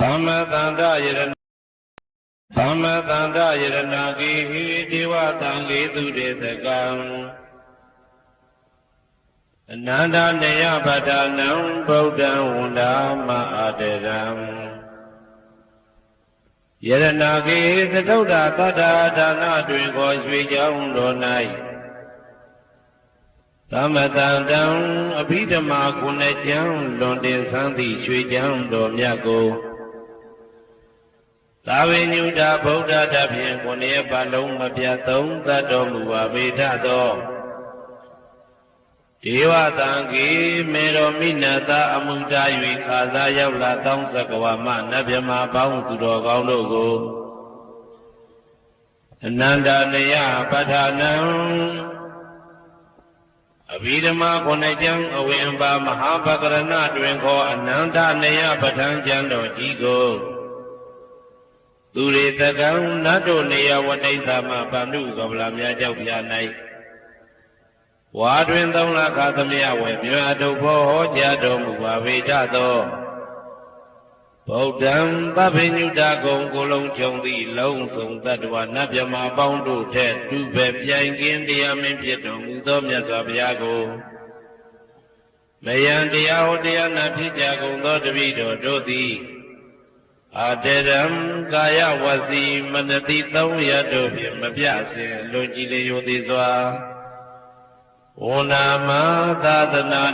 သမ္မတန္တယရဏသမ္မတန္တယရဏဂေဟိဒေဝတံဂေသူတေတကံအနန္တနေယပဒနံဗုဒ္ဓံဝန္ဒာမအာတရံယရဏဂေသတုဒ္ဓတတ္တာဒါနတွင်ကိုရွှေကြောင်းတော်၌သမတန္တံအဘိဓမ္မာကုဏကျမ်းလွန်တင်ဆန်းသည့်ရွှေကြောင်းတော်မြတ်ကို သာဝေညုတာဗုဒ္ဓတဖြင့်ကိုယ်ရဲ့ပါလုံးမပြတ်သုံးသတ်တော်မူပါဗေဒသောဒေဝတံကေမေတော်မိနတာအမှုတာ၍ခါစားရောက်လာတောင်းစကဝါမနတ်မြမပေါင်းသူတော်ကောင်းတို့ကိုအနန္တနယပဋ္ဌာနံအဘိဓမ္မာခုနှစ်ကျမ်းအဝင်ပါမဟာပကရဏတွင်ခေါ်အနန္တနယပဋ္ဌာန်းကျမ်းတော်ကြီးကို သူရေတကံနတ်တို့နေယဝတိတ္တမဗန္ဓုကပလာများကြောက်ပြ၌ဝါတွင်သုံးလခါသမယဝေမြတ်ထုတ်ဖို့ဟောကြားတော်မူပါဗေဒသောဗုဒ္ဓံသဗ္ဗညုတကုံကိုလုံးကြုံသည့်လုံးစုံတတ္တဝနတ်မြမပေါင်းတို့ထက်သူပဲပြိုင်ကင်းတရားမင်းဖြစ်တော်မူသောမြတ်စွာဘုရားကိုမယံတရားဟောတရားနာဖြစ်ကြကုန်သောတပည့်တော်တို့သည် အာတရံကာယဝစီမနတိသုံးရတို့ဖြင့်မပြစဉ်လွန်ကြည်လေယိုသေးစွာဝန္နာမသာသနာ